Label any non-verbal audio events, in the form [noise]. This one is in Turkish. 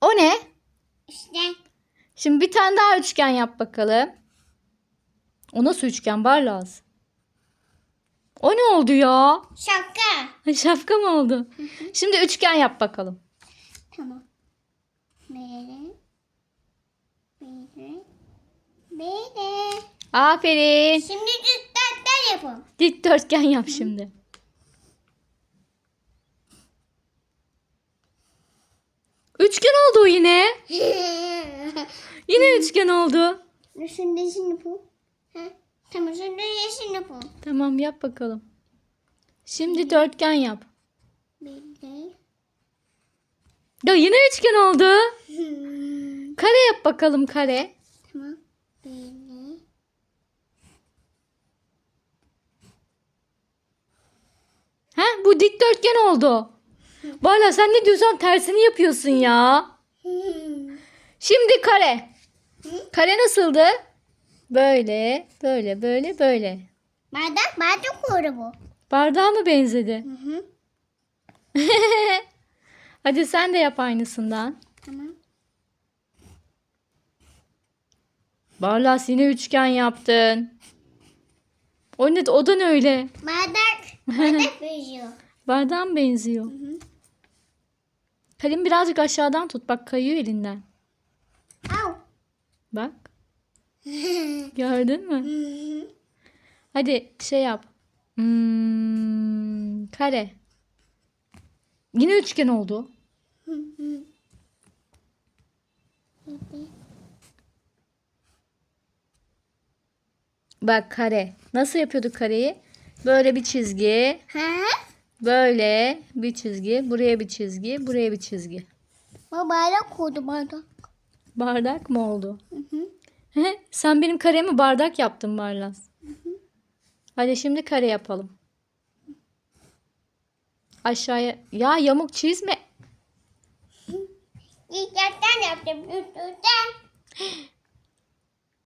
O ne? İşte Şimdi bir tane daha üçgen yap bakalım. O nasıl üçgen Barlaz? O ne oldu ya? şaka. Şapka mı oldu? Şimdi üçgen yap bakalım. Tamam. Böyle. Böyle. Böyle. Aferin. Şimdi dikdörtgen yapalım. Dikdörtgen yap şimdi. Üçgen oldu yine. Yine üçgen oldu. Şimdi yeşil yapalım. Ha? Tamam şimdi yeşil yapalım. Tamam yap bakalım. Şimdi dörtgen yap. Böyle. Ya yine üçgen oldu. Kare yap bakalım kare. Tamam. Ha bu dikdörtgen oldu. Valla sen ne diyorsan tersini yapıyorsun ya. Şimdi kare. Kare nasıldı? Böyle, böyle, böyle, böyle. Bardak bardak oldu bu. Bardağa mı benzedi? Hı hı. [laughs] Hadi sen de yap aynısından. Tamam. Barlas yine üçgen yaptın. O ne? O da ne öyle? Bardak. Bardak [laughs] benziyor. Bardağa mı benziyor? hı. Kalemi birazcık aşağıdan tut. Bak kayıyor elinden. Au. Bak. [laughs] Gördün mü? Hadi şey yap. Hmm, kare. Yine üçgen oldu. Bak kare. Nasıl yapıyorduk kareyi? Böyle bir çizgi. Ha? Böyle bir çizgi. Buraya bir çizgi. Buraya bir çizgi. Bu bardak oldu bardak. Bardak mı oldu? Hı hı. Sen benim karemi bardak yaptın Barlas. Hadi şimdi kare yapalım. Aşağıya. Ya yamuk çizme. Dikdörtgen yaptım. Dikdörtgen.